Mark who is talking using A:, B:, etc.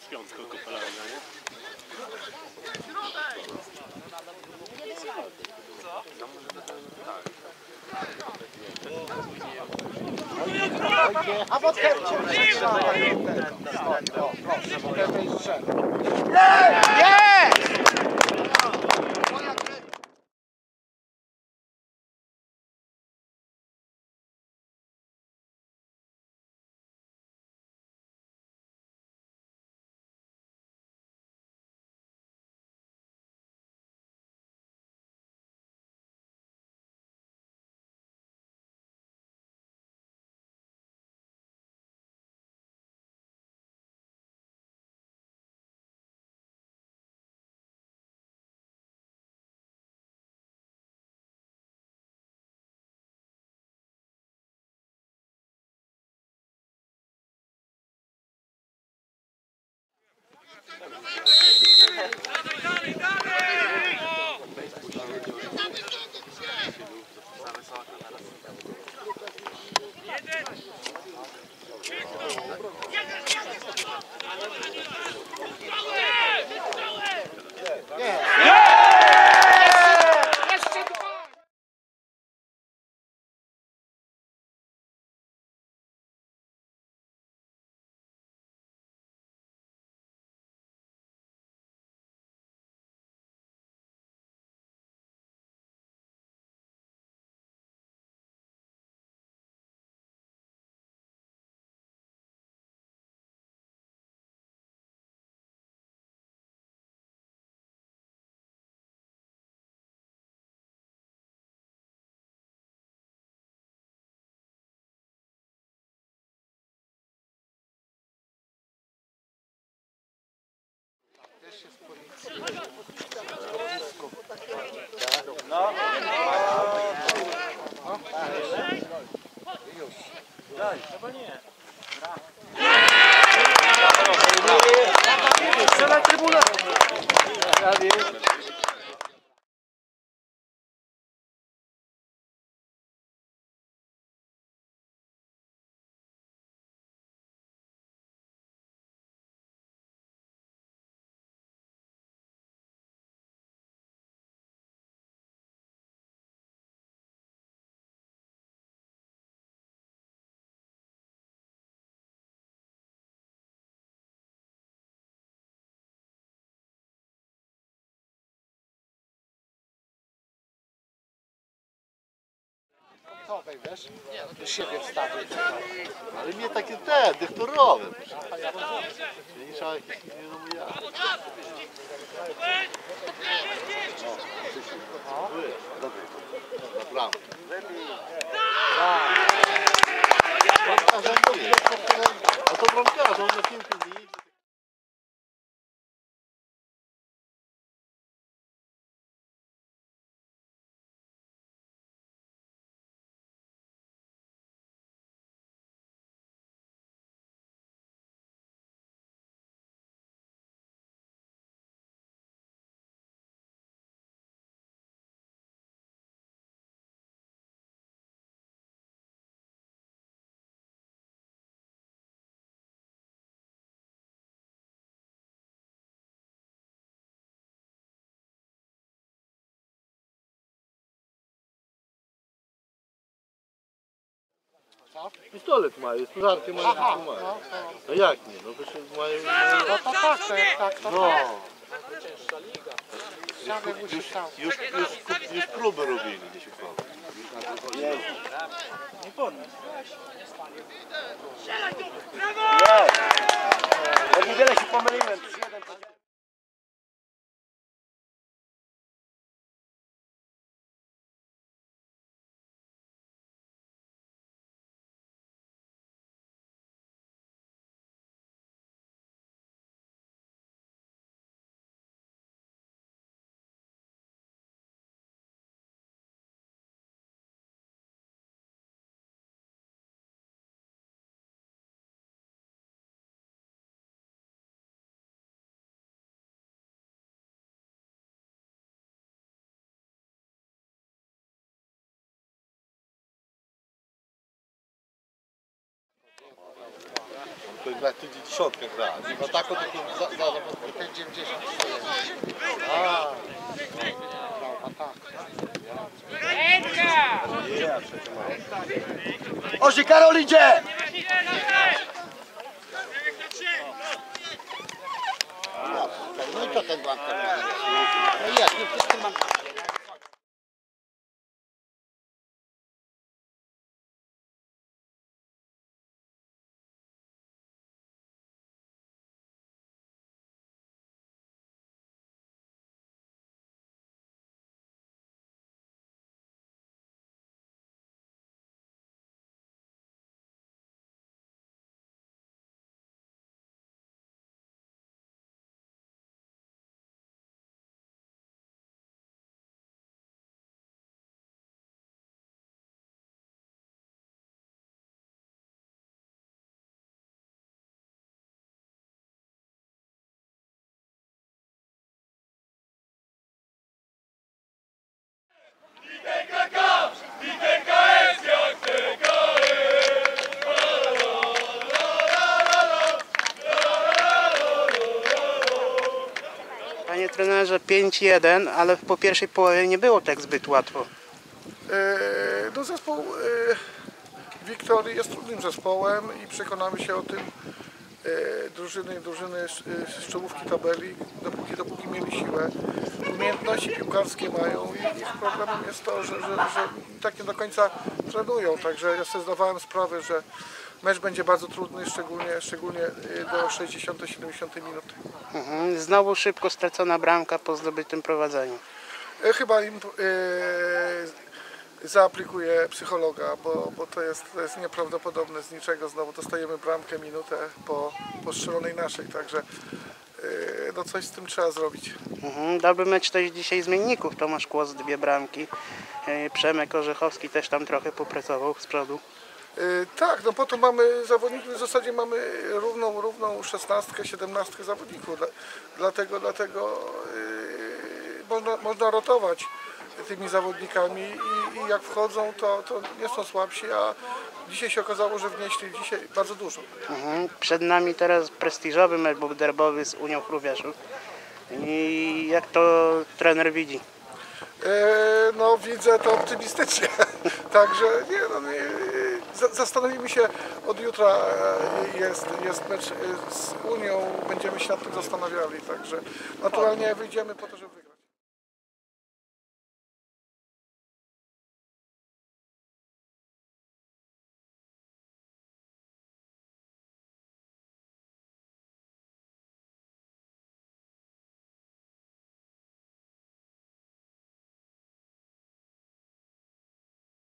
A: z piątką kopelarza, nie?
B: A proszę, bo ten jest strzel. Nie! Jeszcze Też jest To wejdziesz? Do siebie wstawię.
C: Ale mnie takie te, dyktorowe. Nie trzeba jakieś, nie wiadomo jak. O, Wy, Dobry, na bramkę. Pistolet mają, pożarkiem mają,
B: Aha,
C: wszystko mają.
B: no, no.
C: No jak nie, no przecież mają...
B: No to tak, to jest tak, to
C: No,
B: tak. Siadaj, musisz tam.
C: już, już, już próby robili gdzieś u.
D: Nie podnieś.
E: Ja niewiele się pomyliłem.
C: to jest dla tych 90 gra. I w ataku tylko za, za, za,
B: ten 90
C: A, no, w ataku.
E: Oży Karol idzie!
B: No i co ten bank? No jak, nie w tym banku.
A: Panie trenerze 5-1, ale po pierwszej połowie nie było tak zbyt łatwo.
D: E, No zespół e, Wiktorii jest trudnym zespołem i przekonamy się o tym e, drużyny, drużyny z, z czołówki tabeli, dopóki, dopóki mieli siłę. Umiejętności piłkarskie mają i ich problemem jest to, że, że, że tak nie do końca trenują. Także ja sobie zdawałem sprawę, że mecz będzie bardzo trudny, szczególnie, szczególnie e, do 60-70 minuty.
A: Mhm. Znowu szybko stracona bramka po zdobytym prowadzeniu.
D: E, Chyba im e, zaaplikuję psychologa, bo, bo to, jest, to jest nieprawdopodobne z niczego. Znowu dostajemy bramkę minutę po, po strzelonej naszej, także e, no coś z tym trzeba zrobić.
A: Mhm. Dobry mecz też dzisiaj zmienników. Tomasz Kłos dwie bramki. Przemek Orzechowski też tam trochę popracował z przodu.
D: E, Tak, no po to mamy zawodników, w zasadzie mamy równą, równą szesnastkę, siedemnastkę zawodników, Dla- dlatego, dlatego e, można, można rotować tymi zawodnikami i, i jak wchodzą, to, to nie są słabsi, a dzisiaj się okazało, że wnieśli dzisiaj bardzo dużo.
A: Mhm. Przed nami teraz prestiżowy mecz derbowy z Unią Chrubieszów. I jak to trener widzi?
D: E, No widzę to optymistycznie. Także nie, no, nie, zastanowimy się od jutra e, jest, jest mecz e, z Unią, będziemy się nad tym zastanawiali. Także naturalnie wyjdziemy po to, żeby wygrać.